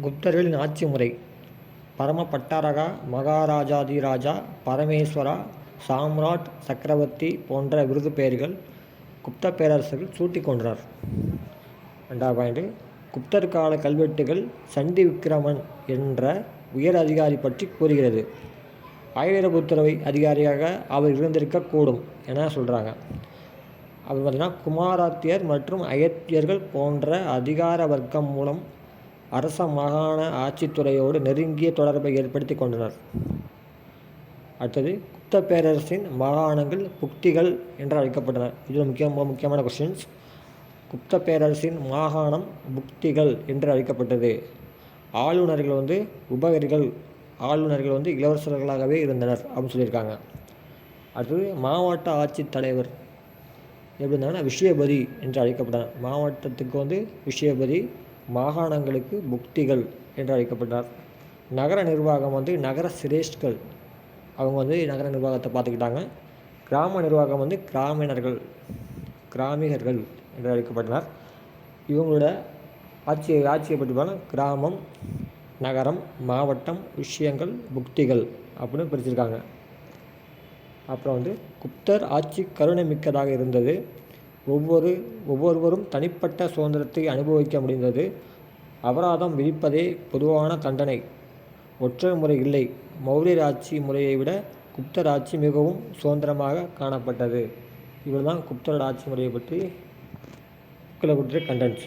குப்தர்களின் ஆட்சி முறை. பரம பட்டாரகா மகாராஜாதிராஜா பரமேஸ்வரா சாம்ராட் சக்கரவர்த்தி போன்ற விருது பெயர்கள் குப்த பேரரசர்கள் சூட்டிக் ரெண்டாம் ரெண்டாவது பாயிண்ட்டு குப்தர் கால கல்வெட்டுகள் சண்டி விக்கிரமன் என்ற உயர் அதிகாரி பற்றி கூறுகிறது. ஆயுதபுத்திரவை அதிகாரியாக அவர் இருந்திருக்கக்கூடும் என சொல்கிறாங்க அவர் பார்த்தீங்கன்னா குமாராத்தியர் மற்றும் அயத்தியர்கள் போன்ற அதிகார வர்க்கம் மூலம் அரச மாகாண ஆட்சித்துறையோடு நெருங்கிய தொடர்பை ஏற்படுத்தி கொண்டனர். அடுத்தது குப்த பேரரசின் மாகாணங்கள் புக்திகள் என்று அழைக்கப்பட்டன. இது முக்கிய முக்கியமான கொஸ்டின்ஸ் குப்த பேரரசின் மாகாணம் புக்திகள் என்று அழைக்கப்பட்டது. ஆளுநர்கள் வந்து உபகரிகள் ஆளுநர்கள் வந்து இளவரசர்களாகவே இருந்தனர் அப்படின்னு சொல்லியிருக்காங்க. அடுத்தது மாவட்ட ஆட்சித்தலைவர் எப்படி இருந்தாங்கன்னா விஷயபதி என்று அழைக்கப்பட்டார் மாவட்டத்துக்கு வந்து விஷயபதி மாகாணங்களுக்கு புக்திகள் என்று அழைக்கப்பட்டார். நகர நிர்வாகம் வந்து நகர சிரேஷ்கள் அவங்க வந்து நகர நிர்வாகத்தை பார்த்துக்கிட்டாங்க. கிராம நிர்வாகம் வந்து கிராமினர்கள் கிராமிகர்கள் என்று அழைக்கப்பட்டனர். இவங்களோட ஆட்சி ஆட்சியை பற்றி பார்த்தா கிராமம் நகரம் மாவட்டம் விஷயங்கள் புக்திகள் அப்படின்னு பிரிச்சிருக்காங்க. அப்புறம் வந்து குப்தர் ஆட்சி கருணை மிக்கதாக இருந்தது. ஒவ்வொரு ஒவ்வொருவரும் தனிப்பட்ட சுதந்திரத்தை அனுபவிக்க முடிந்தது. அபராதம் விதிப்பதே பொதுவான தண்டனை. ஒற்றை முறை இல்லை. மௌரியர் ஆட்சி முறையை விட குப்தர் ஆட்சி மிகவும் சுதந்திரமாக காணப்பட்டது. இவர் தான் குப்தரோட ஆட்சி முறையை பற்றி புக்கில் கண்டன்ஸ் கண்டென்ட்ஸ்